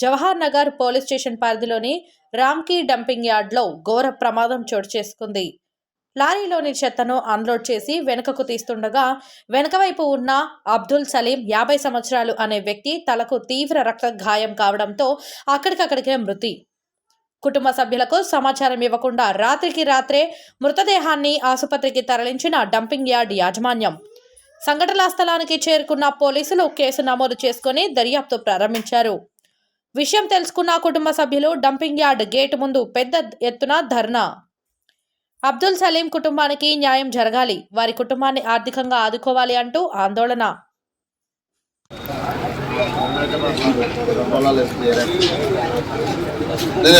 Jawahar Nagar police station పరిధిలోని Ramky dumping యార్డ్లో ఘోర ప్రమాదం చోటు చేసుకుంది. లారీలోని చెత్తను అన్లోడ్ చేసి వెనుకకు తీస్తుండగా వెనుకవైపు ఉన్న అబ్దుల్ సలీం యాభై సంవత్సరాలు అనే వ్యక్తి తలకు తీవ్ర రక్త గాయం కావడంతో అక్కడికక్కడికే మృతి. కుటుంబ సభ్యులకు సమాచారం ఇవ్వకుండా రాత్రికి రాత్రే మృతదేహాన్ని ఆసుపత్రికి తరలించిన డంపింగ్ యార్డ్ యాజమాన్యం. సంఘటనా స్థలానికి చేరుకున్న పోలీసులు కేసు నమోదు చేసుకుని దర్యాప్తు ప్రారంభించారు. విషయం తెలుసుకున్న కుటుంబ సభ్యులు డంపింగ్ యార్డ్ గేటు ముందు పెద్ద ఎత్తున ధర్నా. అబ్దుల్ సలీం కుటుంబానికి న్యాయం జరగాలి. వారి కుటుంబాన్ని ఆర్థికంగా ఆదుకోవాలి అంటూ ఆందోళన. నేను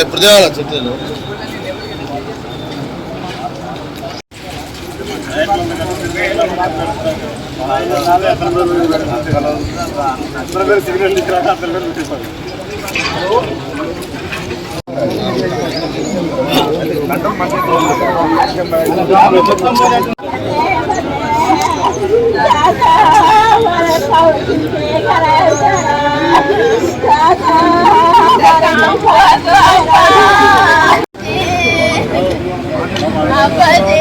Apa ni?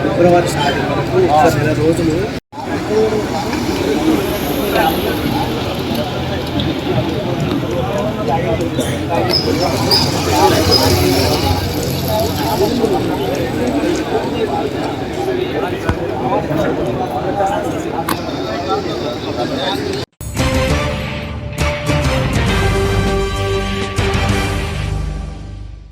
శుక్రవారం సాయంత్రం నెల రోజులు